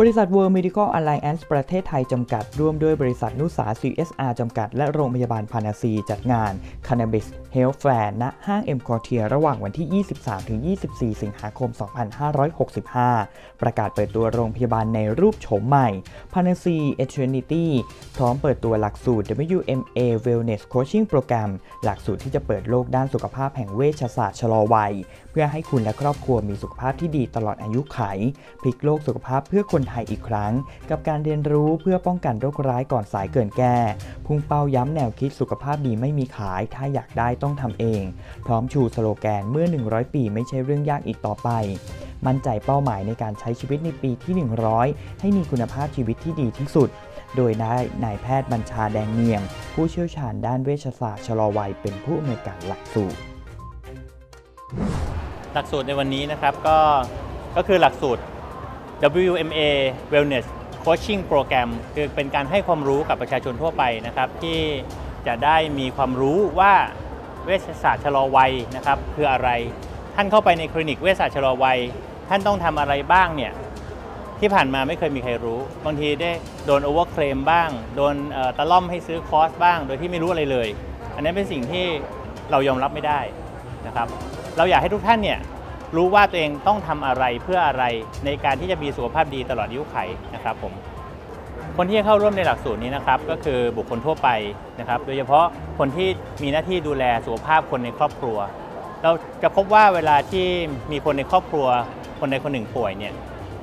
บริษัท World Medical Alliance ประเทศไทยจำกัด ร่วมด้วยบริษัทนุสา CSR จำกัด และโรงพยาบาลพานาซี จัดงาน Cannabis Health Fair ณ ห้าง M Quartier ระหว่างวันที่ 23-24 สิงหาคม 2565 ประกาศเปิดตัวโรงพยาบาลในรูปโฉมใหม่ p a n a c e Eternity พร้อมเปิดตัวหลักสูตร WMA Wellness Coaching Program หลักสูตรที่จะเปิดโลกด้านสุขภาพแห่งเวชศาสตร์ชะลอวัย เพื่อให้คุณและครอบครัวมีสุขภาพที่ดีตลอดอายุไข พลิกโลกสุขภาพเพื่อคนไทยอีกครั้ง กับการเรียนรู้เพื่อป้องกันโรคร้ายก่อนสายเกินแก้พุ่งเป้าย้ำแนวคิดสุขภาพดีไม่มีขาย ถ้าอยากได้ต้องทำเอง พร้อมชูสโลแกนเมื่อ 100 ปีไม่ใช่เรื่องยากอีกต่อไป มั่นใจเป้าหมายในการใช้ชีวิตในปีที่ 100 ให้มีคุณภาพชีวิตที่ดีที่สุด โดยได้นายแพทย์บัญชาแดงเนียมผู้เชี่ยวชาญด้านเวชศาสตร์ชะลอวัยเป็นผู้อำนวยการหลักสูตรหลักสูตรในวันนี้นะครับก็ก็คือหลักสูตร WMA Wellness Coaching Program คือเป็นการให้ความรู้กับประชาชนทั่วไปนะครับ ที่จะได้มีความรู้ว่าเวชศาสตร์ชะลอวัยนะครับ คืออะไร ท่านเข้าไปในคลินิกเวชศาสตร์ชะลอวัย ท่านต้องทำอะไรบ้างเนี่ยที่ผ่านมาไม่เคยมีใครรู้ บางทีได้โดนโอเวอร์เคลมบ้าง โดนตะล่อมให้ซื้อคอร์สบ้าง โดยที่ไม่รู้อะไรเลย อันนั้เป็นสิ่งที่เรายอมรับไม่ได้นะครับ เราอยากให้ทุกท่านเนี่ย รู้ว่าตัวเองต้องทำอะไรเพื่ออะไรในการที่จะมีสุขภาพดีตลอดอายุไขนะครับผมคนที่จะเข้าร่วมในหลักสูตรนี้นะครับก็คือบุคคลทั่วไปนะครับ โดยเฉพาะคนที่มีหน้าที่ดูแลสุขภาพคนในครอบครัว เราจะพบว่าเวลาที่มีคนในครอบครัว คนใดคนหนึ่งป่วยเนี่ย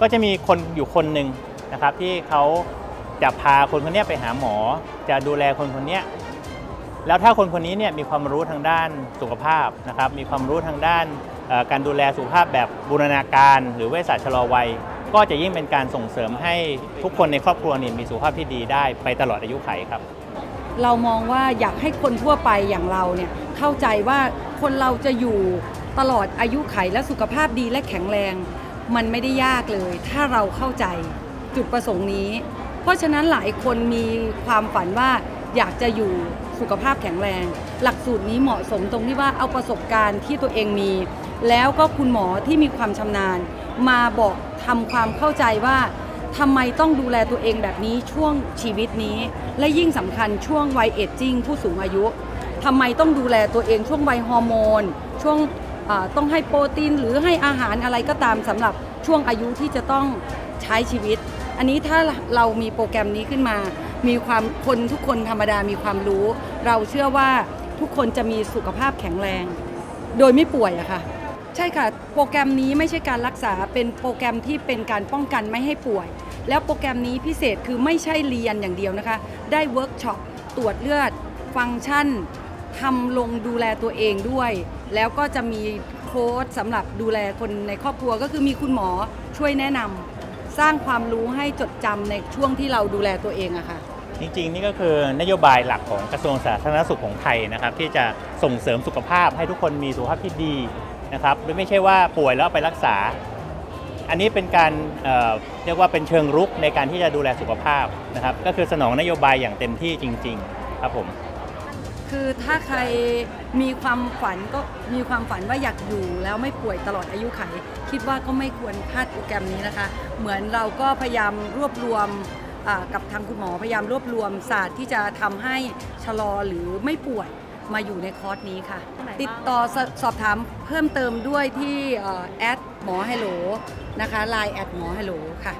ก็จะมีคนอยู่คนหนึ่งนะครับ ที่เขาจะพาคนคนนี้ไปหาหมอ จะดูแลคนคนนี้แล้วถ้าคนคนนี้เนี่ยมีความรู้ทางด้านสุขภาพนะครับ มีความรู้ทางด้าน การดูแลสุขภาพแบบบูรณาการ หรือเวชศาสตร์ชะลอวัย ก็จะยิ่งเป็นการส่งเสริมให้ทุกคนในครอบครัวนี่มีสุขภาพที่ดีได้ไปตลอดอายุไขครับ เรามองว่าอยากให้คนทั่วไปอย่างเราเนี่ยเข้าใจว่าคนเราจะอยู่ตลอดอายุไขและสุขภาพดีและแข็งแรง มันไม่ได้ยากเลย ถ้าเราเข้าใจจุดประสงค์นี้ เพราะฉะนั้นหลายคนมีความฝันว่าอยากจะอยู่สุขภาพแข็งแรง หลักสูตรนี้เหมาะสมตรงที่ว่าเอาประสบการณ์ที่ตัวเองมี แล้วก็คุณหมอที่มีความชำนาญ มาบอกทำความเข้าใจว่าทำไมต้องดูแลตัวเองแบบนี้ช่วงชีวิตนี้ และยิ่งสำคัญช่วงวัยเอจจิ้งผู้สูงอายุทำไมต้องดูแลตัวเองช่วงวัยฮอร์โมน ช่วงต้องให้โปรตีนหรือให้อาหารอะไรก็ตามสำหรับช่วงอายุที่จะต้องใช้ชีวิต อันนี้ถ้าเรามีโปรแกรมนี้ขึ้นมา มีความคนทุกคนธรรมดามีความรู้ เราเชื่อว่าทุกคนจะมีสุขภาพแข็งแรง โดยไม่ป่วยอะค่ะ ใช่ค่ะ โปรแกรมนี้ไม่ใช่การรักษาเป็นโปรแกรมที่เป็นการป้องกันไม่ให้ป่วย แล้วโปรแกรมนี้พิเศษคือไม่ใช่เรียนอย่างเดียวนะคะ ได้เวิร์กช็อปตรวจเลือด ฟังก์ชันทำลงดูแลตัวเองด้วย แล้วก็จะมีโค้ดสำหรับดูแลคนในครอบครัวก็คือมีคุณหมอช่วยแนะนำสร้างความรู้ให้จดจำในช่วงที่เราดูแลตัวเองอะค่ะ จริงๆ นี่ก็คือนโยบายหลักของกระทรวงสาธารณสุขของไทยนะครับ ที่จะส่งเสริมสุขภาพให้ทุกคนมีสุขภาพที่ดี นะครับไม่ใช่ว่าป่วยแล้วไปรักษา อันนี้เป็นการเเรียกว่าเป็นเชิงรุกในการที่จะดูแลสุขภาพนะครับ ก็คือสนองนโยบายอย่างเต็มที่จริง ๆ ครับผมคือถ้าใครมีความฝันก็มีความฝันว่าอยากอยู่แล้วไม่ป่วยตลอดอายุไข คิดว่าก็ไม่ควรพลาดโปรแกรมนี้นะคะ เหมือนเราก็พยายามรวบรวมกับทางคุณหมอพยายามรวบรวมศาสตร์ที่จะทำให้ชะลอหรือไม่ป่วย มาอยู่ในคอร์สนี้ค่ะ ติดต่อสสอบถามเพิ่มเติมด้วยที่แอดหมอฮัลโหลนะคะไลน์แอดหมอฮัลโหลค่ะ